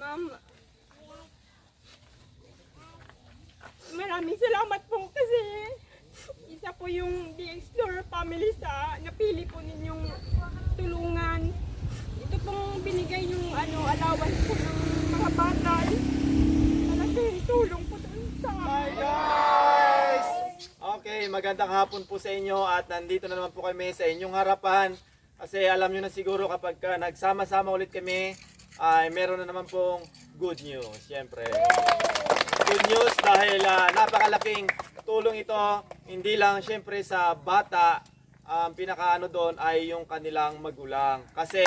ma'am. Maraming salamat po kasi isa po yung The Explorer family sa napili po ninyong tulungan. Ito pong binigay yung ano, allowance po ng mga bata. Malaking tulong po sa Hi guys! Okay, magandang hapon po sa inyo at nandito na naman po kami sa inyong harapan. Kasi alam nyo na siguro kapag ka nagsama-sama ulit kami, ay meron na naman pong good news. Siyempre. Good news dahil ah, napakalaking tulong ito. Hindi lang siyempre sa bata, ang pinakaano doon ay yung kanilang magulang. Kasi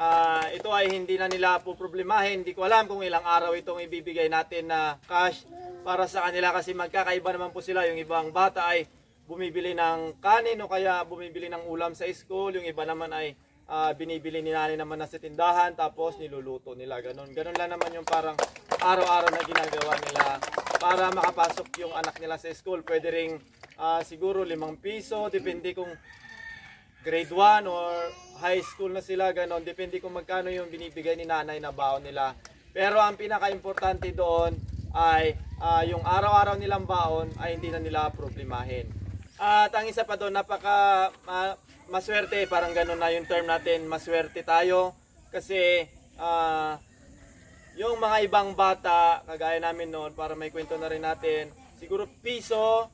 Ah, ito ay hindi na nila po problemahin. Hindi ko alam kung ilang araw itong ibibigay natin na cash para sa kanila kasi magkakaiba naman po sila. Yung ibang bata ay bumibili ng kanin o kaya bumibili ng ulam sa school. Yung iba naman ay ah, binibili ni nanay naman na sa tindahan tapos niluluto nila. Ganon. Ganon lang naman yung parang araw-araw na ginagawa nila para makapasok yung anak nila sa school. Pwede ring ah, siguro limang piso, depende kung grade 1 or high school na sila, ganon. Depende kung magkano yung binibigay ni nanay na baon nila. Pero ang pinaka-importante doon ay ah, yung araw-araw nilang baon ay hindi na nila problemahin. At ang isa pa doon, napaka ma- maswerte, parang ganon na yung term natin, maswerte tayo. Kasi ah, yung mga ibang bata, kagaya namin noon, para may kwento na rin natin, siguro piso,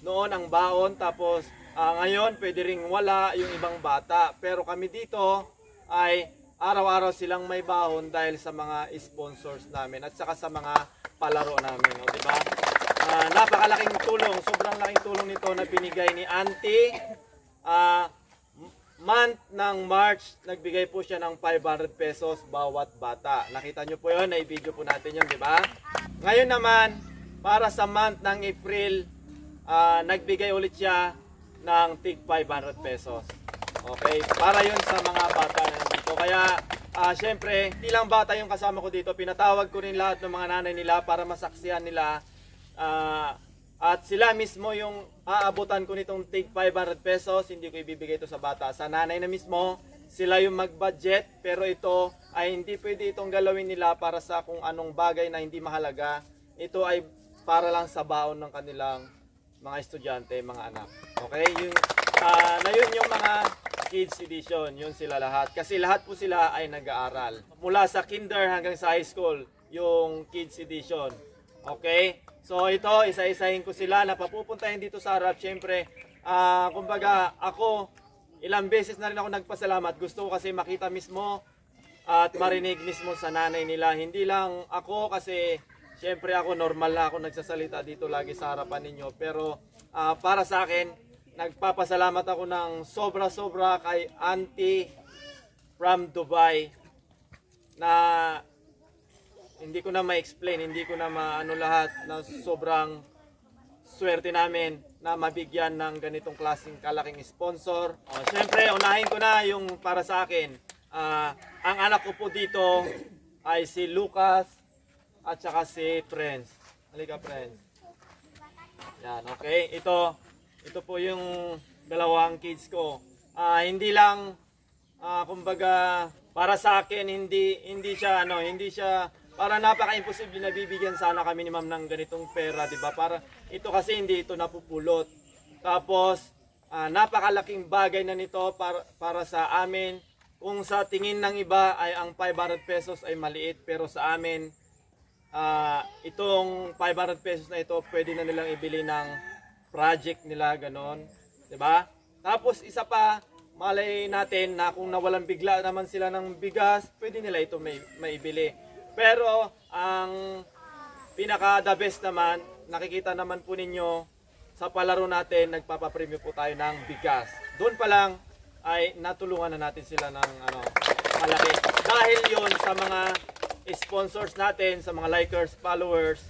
noon ang baon. Tapos ah, ngayon pwede ring wala yung ibang bata. Pero kami dito ay araw-araw silang may baon dahil sa mga sponsors namin at saka sa mga palaro namin o di ba? Ah, napakalaking tulong sobrang laking tulong nito na binigay ni Auntie. M- month ng March nagbigay po siya ng 500 pesos bawat bata nakita nyo po yun na video po natin yun di ba ngayon naman para sa month ng April ah, nagbigay ulit siya ng tig 500 pesos. Okay, para yun sa mga bata na nandito. Kaya, ah, syempre, hindi lang bata yung kasama ko dito. Pinatawag ko rin lahat ng mga nanay nila para masaksihan nila. ah, at sila mismo yung aabutan ko nitong tig 500 pesos. Hindi ko ibibigay ito sa bata. Sa nanay na mismo, sila yung mag-budget. Pero ito ay hindi pwede itong galawin nila para sa kung anong bagay na hindi mahalaga. Ito ay para lang sa baon ng kanilang mga estudyante, mga anak. Okay? Yung, ah, na yun yung mga kids edition, yun sila lahat. Kasi lahat po sila ay nag-aaral. Mula sa kinder hanggang sa high school, yung kids edition. Okay? So ito, isa-isahin ko sila na papupuntahin dito sa harap. Siyempre, ah, kumbaga ako, ilang beses na rin ako nagpasalamat. Gusto ko kasi makita mismo at marinig mismo sa nanay nila. Hindi lang ako kasi Siyempre ako normal na ako nagsasalita dito lagi sa harapan ninyo. Pero ah, para sa akin, nagpapasalamat ako ng sobra-sobra kay Auntie from Dubai na hindi ko na ma-explain, hindi ko na maano lahat na sobrang swerte namin na mabigyan ng ganitong klaseng kalaking sponsor. Oh, Siyempre, unahin ko na yung para sa akin. Ah, ang anak ko po dito ay si Lucas at saka si Friends. Halika, Friends. Yan, okay. Ito, ito po yung dalawang kids ko. Ah, hindi lang ah, kumbaga para sa akin hindi hindi siya ano, hindi siya para napaka-imposible na bibigyan sana kami ni Ma'am ng ganitong pera, 'di ba? Para ito kasi hindi ito napupulot. Tapos ah, napakalaking bagay na nito para para sa amin. Kung sa tingin ng iba ay ang 500 pesos ay maliit, pero sa amin ah itong 500 pesos na ito pwede na nilang ibili ng project nila ganon, 'di ba? Tapos isa pa, malay natin na kung nawalan bigla naman sila ng bigas, pwede nila ito may maibili. Pero ang pinaka the best naman, nakikita naman po ninyo sa palaro natin, nagpapapremyo po tayo ng bigas. Doon pa lang ay natulungan na natin sila ng ano, malaki. Dahil yon sa mga sponsors natin, sa mga likers, followers,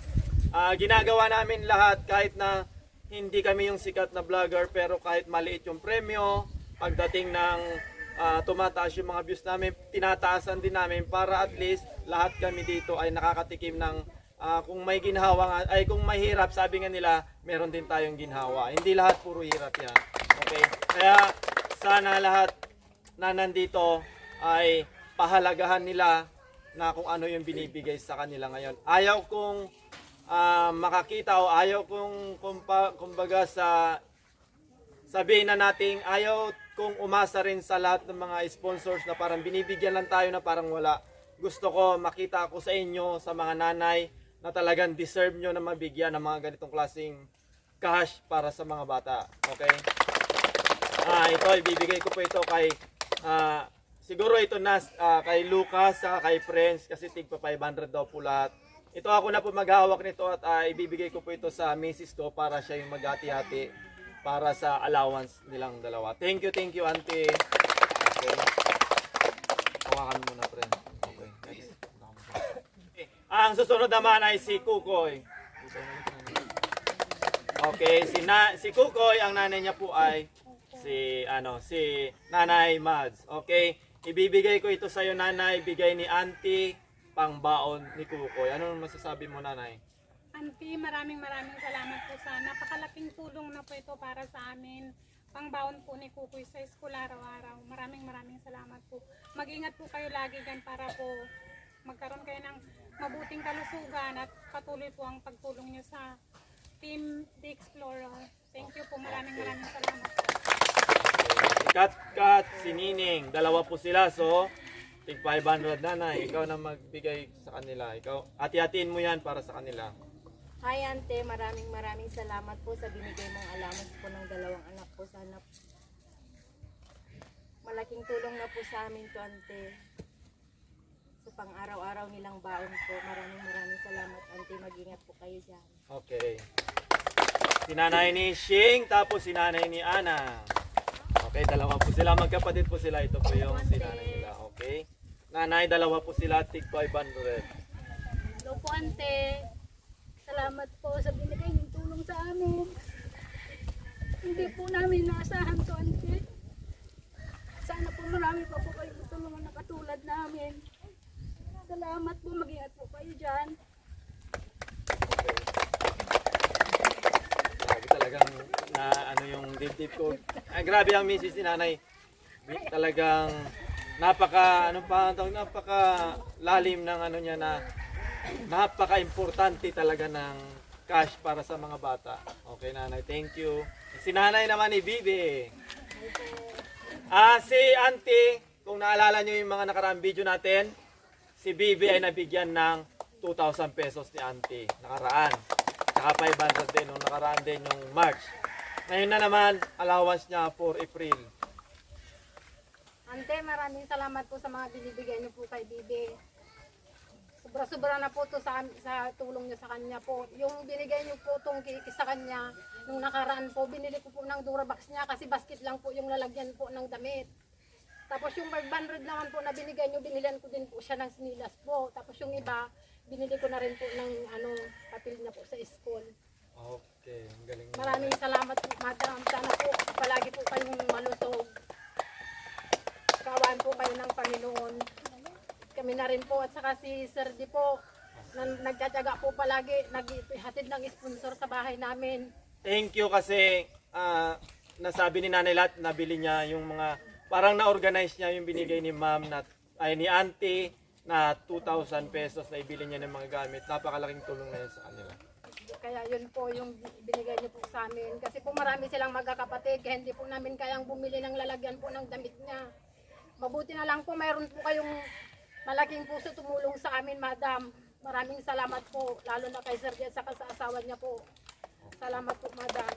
ah, ginagawa namin lahat kahit na hindi kami yung sikat na vlogger pero kahit maliit yung premyo, pagdating ng ah, tumataas yung mga views namin, tinataasan din namin para at least lahat kami dito ay nakakatikim ng ah, kung may ginhawa nga, ay kung may hirap, sabi nga nila, meron din tayong ginhawa. Hindi lahat puro hirap yan. Okay? Kaya sana lahat na nandito ay pahalagahan nila na kung ano yung binibigay sa kanila ngayon. Ayaw kong ah, makakita o ayaw kong kumpa, kumbaga sa sabihin na nating ayaw kong umasa rin sa lahat ng mga sponsors na parang binibigyan lang tayo na parang wala. Gusto ko makita ko sa inyo, sa mga nanay, na talagang deserve nyo na mabigyan ng mga ganitong klaseng cash para sa mga bata. Okay? Ah, ito ibibigay ko po ito kay ah, siguro ito na ah, kay Lucas sa kay Friends kasi tigpa 500 daw po lahat. Ito ako na po maghahawak nito at ah, ibibigay ko po ito sa misis ko para siya yung maghati-hati para sa allowance nilang dalawa. Thank you, thank you, auntie. Okay. Hawakan mo na, friend. Okay. Okay. Ang susunod naman ay si Kukoy. Okay, si na si Kukoy ang nanay niya po ay si ano, si Nanay Mads. Okay? Ibibigay ko ito sa iyo nanay, bigay ni Auntie pangbaon ni Kukoy. Ano masasabi mo nanay? Auntie, maraming maraming salamat po sa napakalaking tulong na po ito para sa amin. Pangbaon po ni Kukoy sa school araw-araw. Maraming maraming salamat po. Mag-ingat po kayo lagi dyan para po magkaroon kayo ng mabuting kalusugan at patuloy po ang pagtulong nyo sa Team The Explorer. Thank you po. Maraming maraming salamat po. Kat Kat, si Nining, dalawa po sila so tig 500 nanay. Ikaw na magbigay sa kanila. Ikaw hati-hatiin mo 'yan para sa kanila. Hi Ante, maraming maraming salamat po sa binigay mong allowance po ng dalawang anak ko. Sana malaking tulong na po sa amin to Ante. Sa pang araw-araw nilang baon po. Maraming maraming salamat Ante. Mag-ingat po kayo dyan. Okay. Si nanay ni Shing, tapos si nanay ni Ana. Okay, dalawa po sila. Magkapatid po sila. Ito po yung si nanay nila. Okay. Nanay, dalawa po sila. Tig 500. Hello po, ante. Salamat po sa binigay niyong tulong sa amin. Hindi po namin naasahan to, ante. Sana po marami pa po kayo tulungan na katulad namin. Salamat po, mag-ingat po kayo dyan. Grabe talagang na ano yung dibdib ko. Ay, grabe ang misis ni nanay. Talagang napaka ano pa ang napaka lalim ng ano niya na napaka-importante talaga ng cash para sa mga bata. Okay nanay, thank you. Si nanay naman ni Bibi. Ah, si auntie, kung naalala niyo yung mga nakaraang video natin, si Bibi ay nabigyan ng 2,000 pesos ni auntie nakaraan. Saka 500 din nung nakaraan din yung March. Ngayon na naman, allowance niya for April. Ante, maraming salamat po sa mga binibigay niyo po kay Bibi. Sobra-sobra na po to sa, sa tulong niyo sa kanya po. Yung binigay niyo po tong kiki sa kanya, nung nakaraan po, binili ko po ng Durabox niya kasi basket lang po yung lalagyan po ng damit. Tapos yung 500 naman po na binigay niyo, binilan ko din po siya ng sinilas po. Tapos yung iba, binili ko na rin po ng ano, papel niya po sa school. Okay, ang galing. Maraming salamat po, madam. Sana po palagi po kayong malusog. Kawaan po kayo ng Panginoon. Kami na rin po at saka si Sir Di po na nagtsatsaga po palagi, naghatid ng sponsor sa bahay namin. Thank you kasi ah, nasabi ni Nanay Lat, nabili niya yung mga, parang na-organize niya yung binigay ni Ma'am na, ay ni Auntie na 2,000 pesos na ibili niya ng mga gamit. Napakalaking tulong na yun sa kanila. Kaya yun po yung binigay niyo po sa amin. Kasi po marami silang magkakapatid, kaya hindi po namin kayang bumili ng lalagyan po ng damit niya. Mabuti na lang po mayroon po kayong malaking puso tumulong sa amin, madam. Maraming salamat po, lalo na kay Sir at saka sa asawa niya po. Salamat po, madam.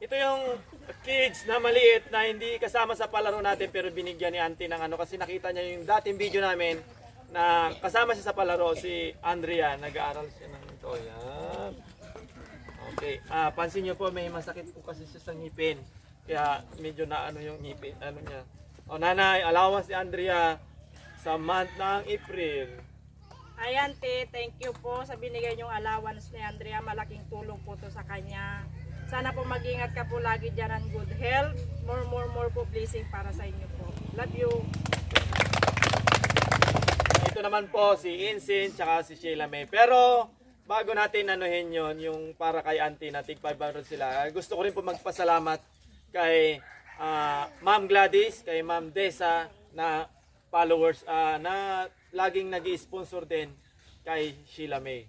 Ito yung kids na maliit na hindi kasama sa palaro natin pero binigyan ni auntie ng ano kasi nakita niya yung dating video namin na kasama siya sa palaro si Andrea nag-aaral siya ng ito yan okay ah pansin niyo po may masakit po kasi siya sa ngipin kaya medyo na ano yung ngipin ano niya o nanay allowance ni Andrea sa month ng April Ay, Auntie, thank you po sa binigay niyong allowance ni Andrea. Malaking tulong po to sa kanya. Sana po mag-ingat ka po lagi dyan and good health. More, more, more po blessing para sa inyo po. Love you. Ito naman po si Insin tsaka si Sheila May. Pero bago natin anuhin yon yung para kay auntie na tig 500 sila, gusto ko rin po magpasalamat kay ah, Ma'am Gladys, kay Ma'am Desa na followers ah, na laging nag sponsor din kay Sheila May.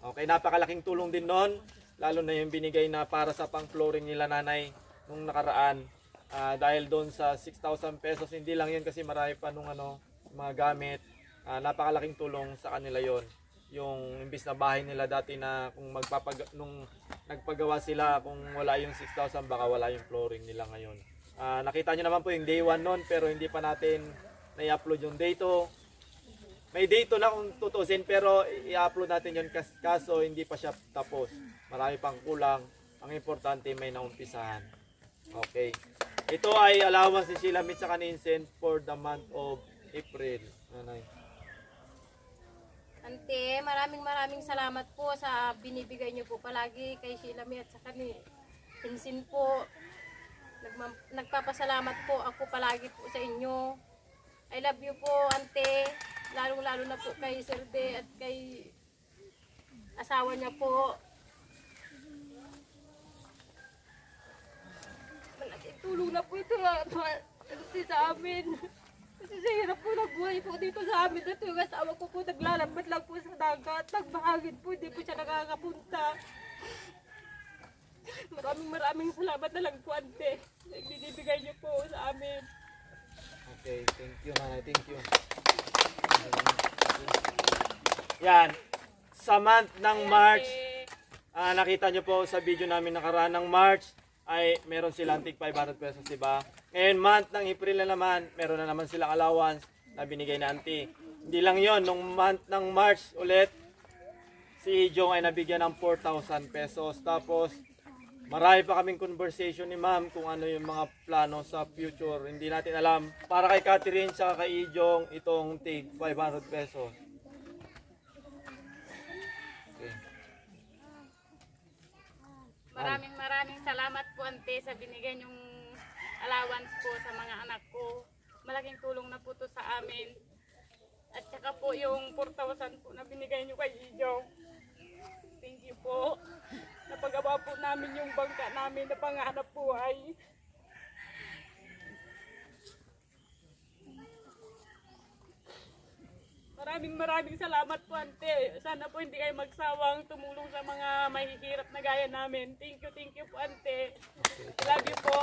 Okay, napakalaking tulong din noon, lalo na yung binigay na para sa pang-flooring nila nanay nung nakaraan. Ah, dahil doon sa 6,000 pesos, hindi lang yun kasi marami pa nung ano, mga gamit. Ah, napakalaking tulong sa kanila yon yung imbis na bahay nila dati na kung magpapag nung nagpagawa sila kung wala yung 6,000 baka wala yung flooring nila ngayon. Ah, nakita nyo naman po yung day 1 noon pero hindi pa natin na-upload yung day 2. May day 2 na kung tutusin pero i-upload natin yun kas- kaso hindi pa siya tapos. Marami pang kulang. Ang importante may naumpisahan. Okay. Ito ay allowance ni Sheila Mitch sa Vincent for the month of April. Nanay. Ante, maraming maraming salamat po sa binibigay niyo po palagi kay Sheila at sa kami. Pinsin po, nagpapasalamat po ako palagi po sa inyo. I love you po, ante. Lalong lalo na po kay Sir De at kay asawa niya po. Malaking tulong na po ito ah, ante, sa amin. Kasi sa hirap po ng buhay po dito sa amin. Dito yung asawa ko po naglalambot lang po sa dagat. Nagbahagin po, hindi po siya nakakapunta. Maraming maraming salamat na lang po, ante. sa Binibigay niyo po sa amin. Okay, thank you nanay, thank you. Yan, sa month ng March, ah, nakita nyo po sa video namin nakaraan ng March, ay meron silang tig 500 pesos, di ba? Ngayon, month ng April na naman, meron na naman silang allowance na binigay na auntie. Hindi lang yon nung month ng March ulit, si Jong ay nabigyan ng 4,000 pesos. Tapos, Marami pa kaming conversation ni ma'am kung ano yung mga plano sa future. Hindi natin alam. Para kay Catherine sa kay Ijong, itong tig 500 pesos. Okay. Maraming maraming salamat po ante sa binigay niyong allowance po sa mga anak ko. Malaking tulong na po to sa amin. At saka po yung 4,000 po na binigay niyo kay Ijo. Thank you po. Napagawa po namin yung bangka namin na pangarap buhay. Maraming maraming salamat po ante. Sana po hindi kayo magsawang tumulong sa mga mahihirap na gaya namin. Thank you, thank you po ante. Love you po.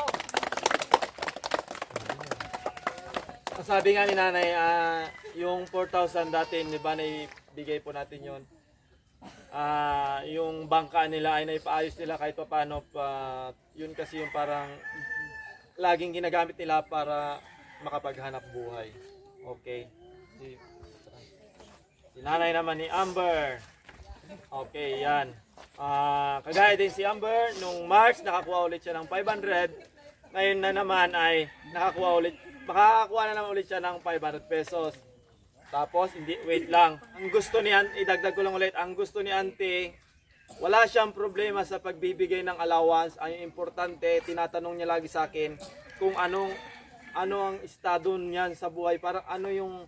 Sabi nga ni nanay, ah, yung 4,000 dati, di ba, naibigay po natin yon Ah, yung bangka nila ay naipaayos nila kahit paano pa yun kasi yung parang laging ginagamit nila para makapaghanap buhay. Okay. Si, si nanay naman ni Amber. Okay, yan. Ah, kagaya din si Amber, nung March nakakuha ulit siya ng 500. Ngayon na naman ay nakakuha ulit, makakakuha na naman ulit siya ng 500 pesos. Tapos, hindi, wait lang. Ang gusto ni Auntie, idagdag ko lang ulit, ang gusto ni Auntie, wala siyang problema sa pagbibigay ng allowance. Ang importante, tinatanong niya lagi sa akin kung anong ano ang estado niyan sa buhay. Parang ano yung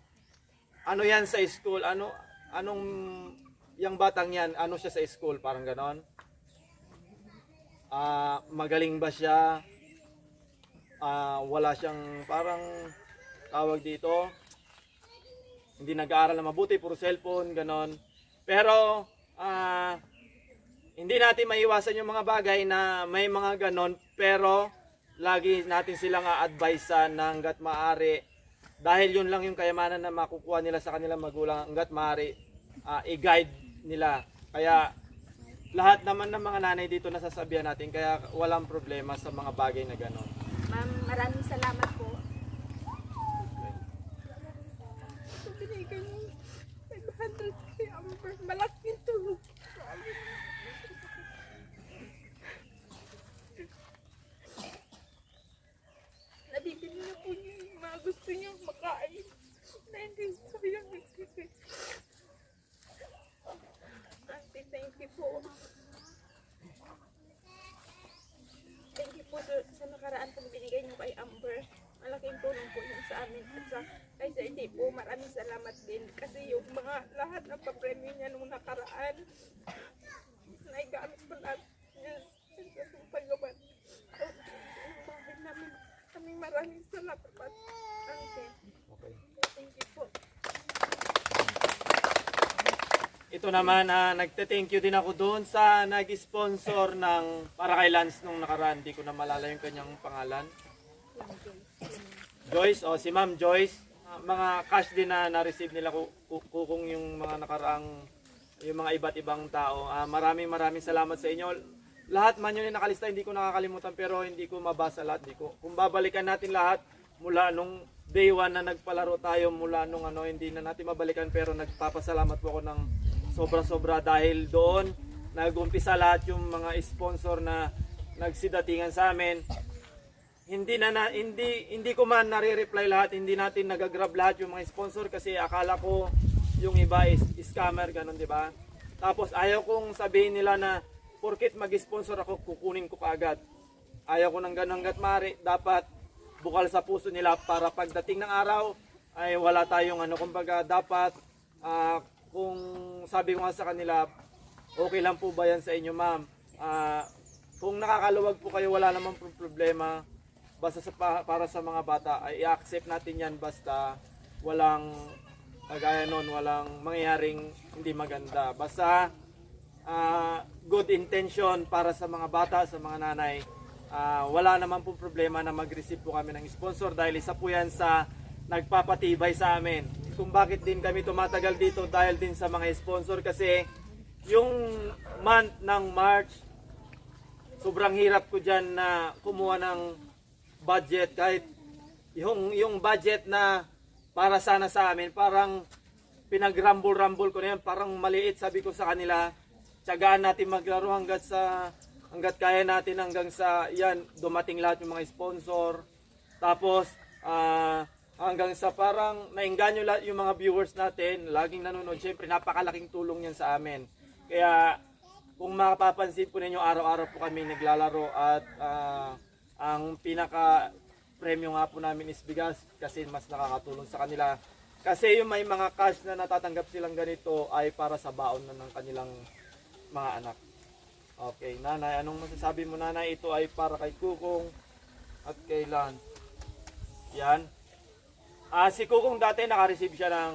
ano yan sa school, ano anong yung batang yan, ano siya sa school, parang ganon. Ah, magaling ba siya? Ah, wala siyang parang tawag dito, hindi nag-aaral na mabuti, puro cellphone, ganon. Pero, ah, hindi natin maiwasan yung mga bagay na may mga ganon, pero lagi natin silang a-advise na hanggat maaari, dahil yun lang yung kayamanan na makukuha nila sa kanilang magulang, hanggat maaari, ah, i-guide nila. Kaya, lahat naman ng mga nanay dito nasasabihan natin, kaya walang problema sa mga bagay na ganon. Ma'am, maraming salamat niyo 500 kay Amber. Sa amin. Nabibili na po niyo yung mga gusto niyo makain. Na hindi sayang nagbibigay. Ate, thank you po. Thank you po sa, nakaraan pong binigay niyo kay Amber. Malaking tulong po yun sa amin. At sa kay Sir eh, Dipo, maraming salamat din kasi yung mga lahat ng papremyo niya nung nakaraan naigamit ko lahat niya sa paggabat ang namin kami maraming salamat Uncle okay. thank you po ito naman, uh, nagte-thank you din ako doon sa nag-sponsor ng para kay Lance nung nakaraan. Hindi ko na malala yung kanyang pangalan. Joyce, o oh, si Ma'am Joyce. Ah, mga cash din na na-receive nila ku- ku- kukong yung mga nakaraang yung mga iba't ibang tao. Ah, maraming maraming salamat sa inyo. Lahat man yun yung nakalista, hindi ko nakakalimutan pero hindi ko mabasa lahat. Hindi ko. Kung babalikan natin lahat mula nung day one na nagpalaro tayo mula nung ano, hindi na natin mabalikan pero nagpapasalamat po ako ng sobra-sobra dahil doon nag-umpisa lahat yung mga sponsor na nagsidatingan sa amin hindi na, na hindi hindi ko man nare-reply lahat, hindi natin nagagrab lahat yung mga sponsor kasi akala ko yung iba is scammer ganun, 'di ba? Tapos ayaw kong sabihin nila na porket mag-sponsor ako kukunin ko kaagad. Ayaw ko nang ganun hanggat mari, dapat bukal sa puso nila para pagdating ng araw ay wala tayong ano kumbaga dapat ah, kung sabi ko nga sa kanila okay lang po ba yan sa inyo ma'am Ah, kung nakakaluwag po kayo wala namang pro- problema basta sa, pa- para sa mga bata ay i-accept natin yan basta walang kagaya nun, walang mangyayaring hindi maganda. Basta ah, good intention para sa mga bata, sa mga nanay. Ah, wala naman po problema na mag-receive po kami ng sponsor dahil isa po yan sa nagpapatibay sa amin. Kung bakit din kami tumatagal dito dahil din sa mga sponsor kasi yung month ng March, sobrang hirap ko dyan na kumuha ng budget kahit yung yung budget na para sana sa amin parang pinagrambol-rambol ko na yan parang maliit sabi ko sa kanila tiyagaan natin maglaro hanggat sa hanggat kaya natin hanggang sa yan dumating lahat yung mga sponsor. Tapos ah, hanggang sa parang nainganyo lahat yung mga viewers natin laging nanonood syempre napakalaking tulong yan sa amin. Kaya kung mapapansin po ninyo araw-araw po kami naglalaro at ah, ang pinaka premyo nga po namin is bigas kasi mas nakakatulong sa kanila. Kasi yung may mga cash na natatanggap silang ganito ay para sa baon na ng kanilang mga anak. Okay, nanay, anong masasabi mo nanay? Ito ay para kay Kukong at kay Lan. Yan. Ah, si Kukong dati naka-receive siya ng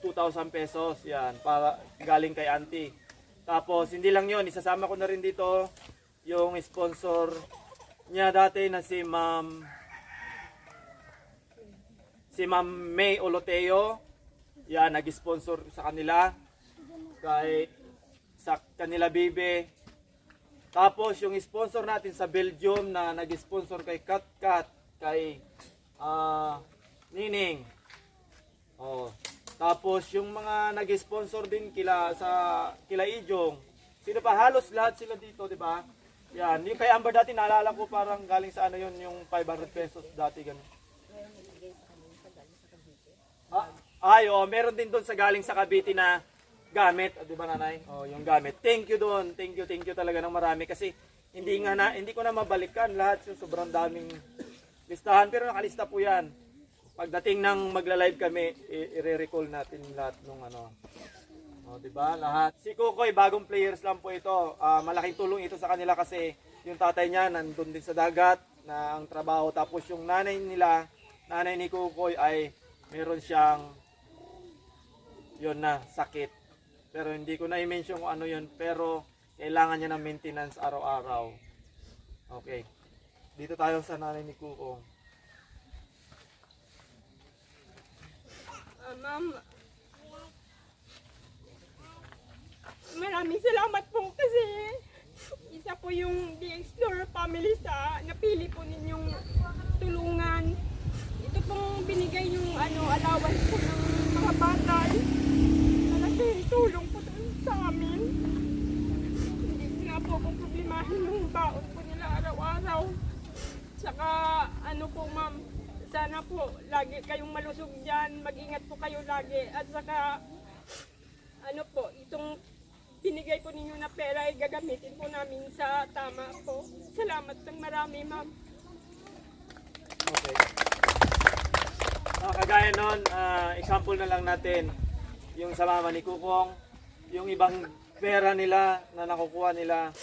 2,000 pesos. Yan, para galing kay auntie. Tapos, hindi lang yon isasama ko na rin dito yung sponsor niya dati na si Ma'am si Ma'am May Oloteo. Yan, nag-sponsor sa kanila. Kay sa kanila bibe. Tapos yung sponsor natin sa Belgium na nag-sponsor kay Kat Kat, kay ah, Nining. Oh. Tapos yung mga nag-sponsor din kila sa kila Ijong. Sino pa halos lahat sila dito, 'di ba? Yan, yung kay Amber dati naalala ko parang galing sa ano yun, yung 500 pesos dati ganun. Ah, ay, oh, meron din doon sa galing sa Cavite na gamit, ah, 'di ba nanay? Oh, yung gamit. Thank you doon. Thank you, thank you talaga ng marami kasi hindi nga na hindi ko na mabalikan lahat yung sobrang daming listahan pero nakalista po 'yan. Pagdating ng magla-live kami, i-recall natin lahat nung ano. Oh, 'di ba? Lahat. Si Kukoy, bagong players lang po ito. Ah, malaking tulong ito sa kanila kasi yung tatay niya nandun din sa dagat na ang trabaho tapos yung nanay nila, nanay ni Kukoy ay meron siyang yun na sakit. Pero hindi ko na i-mention kung ano yun, pero kailangan niya ng maintenance araw-araw. Okay. Dito tayo sa nanay ni Kukong. Ah, ma'am, maraming salamat po kasi isa po yung The Explorer family sa napili po ninyong tulungan. Ito pong binigay yung ano, allowance po ng mga bata. Malaking tulong po sa amin. Hindi nga po kung problemahin yung baon po nila araw-araw. Saka ano po ma'am, sana po lagi kayong malusog dyan, mag-ingat po kayo lagi. At saka ano binigay po ninyo na pera ay gagamitin po namin sa tama po. Salamat ng marami ma'am. Okay. Ah, kagaya nun, ah, example na lang natin, yung sa mama ni Kukong, yung ibang pera nila na nakukuha nila,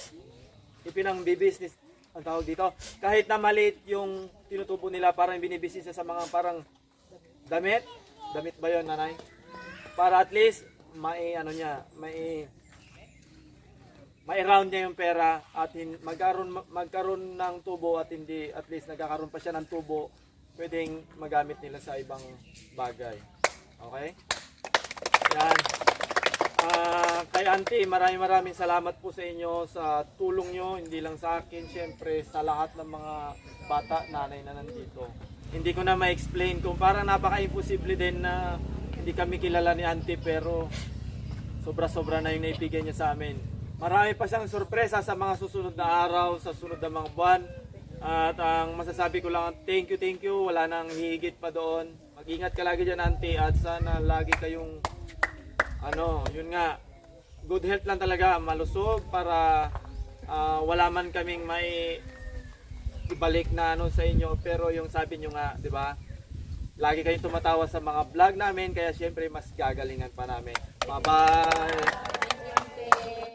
ipinang business ang tawag dito. Kahit na maliit yung tinutubo nila, parang binibisisa sa mga parang damit. Damit ba yon nanay? Para at least mai ano niya, may round niya yung pera at magkaroon magkaroon ng tubo at hindi at least nagkakaroon pa siya ng tubo pwedeng magamit nila sa ibang bagay. Okay? Yan. Ah, kay Auntie, maraming maraming salamat po sa inyo sa tulong nyo, hindi lang sa akin, syempre sa lahat ng mga bata, nanay na nandito. Hindi ko na ma-explain kung parang napaka-imposible din na hindi kami kilala ni Auntie pero sobra-sobra na yung naibigay niya sa amin. Marami pa siyang sorpresa sa mga susunod na araw, sa susunod na mga buwan. At ang masasabi ko lang, thank you, thank you. Wala nang higit pa doon. Mag-ingat ka lagi dyan, auntie. At sana lagi kayong, ano, yun nga, good health lang talaga, malusog para ah, wala man kaming may ibalik na ano sa inyo. Pero yung sabi nyo nga, di ba? Lagi kayong tumatawa sa mga vlog namin, kaya syempre mas gagalingan pa namin. Bye-bye!